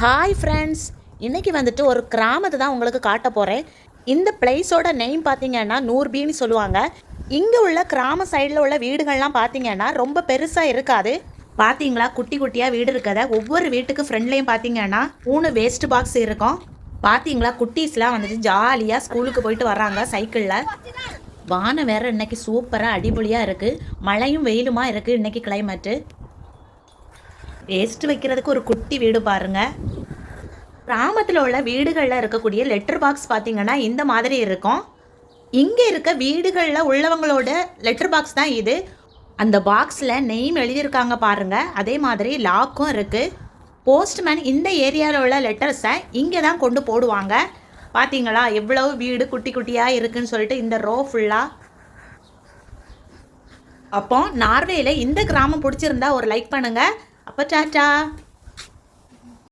Hi friends இன்றைக்கி வந்துட்டு ஒரு கிராமத்தை தான் உங்களுக்கு காட்ட போகிறேன் இந்த பிளேஸோட நேம் பார்த்தீங்கன்னா நூர்பின்னு சொல்லுவாங்க. இங்கே உள்ள கிராம சைடில் உள்ள வீடுகள்லாம் பார்த்தீங்கன்னா ரொம்ப பெருசாக இருக்காது. பார்த்தீங்களா? குட்டி குட்டியாக வீடு இருக்கத ஒவ்வொரு வீட்டுக்கு ஃப்ரெண்ட்லேயும் பார்த்தீங்கன்னா மூணு வேஸ்ட் பாக்ஸ் இருக்கும். பார்த்தீங்களா? குட்டீஸ்லாம் வந்துட்டு ஜாலியாக ஸ்கூலுக்கு போயிட்டு வர்றாங்க சைக்கிளில் வானம் வேற இன்னைக்கு சூப்பராக அடிபொலியாக இருக்குது மழையும் வெயிலுமா இருக்குது இன்னைக்கு கிளைமேட்டு வேஸ்ட் வைக்கிறதுக்கு ஒரு குட்டி வீடு பாருங்கள் கிராமத்தில் உள்ள வீடுகளில் இருக்கக்கூடிய லெட்டர் பாக்ஸ் பார்த்தீங்கன்னா இந்த மாதிரி இருக்கும். இங்கே இருக்க வீடுகளில் உள்ளவங்களோட லெட்டர் பாக்ஸ் தான் இது. அந்த பாக்ஸில் நெய்ம் எழுதியிருக்காங்க பாருங்கள் அதே மாதிரி லாக்கும் இருக்குது போஸ்ட்மேன் இந்த ஏரியாவில் உள்ள லெட்டர்ஸை இங்கே தான் கொண்டு போடுவாங்க. பார்த்தீங்களா எவ்வளவு வீடு குட்டி குட்டியாக இருக்குன்னு சொல்லிட்டு இந்த ரோ ஃபுல்லாக அப்போ நார்வேயில் இந்த கிராமம் பிடிச்சிருந்தா ஒரு லைக் பண்ணுங்கள் அப்போ டாட்டா!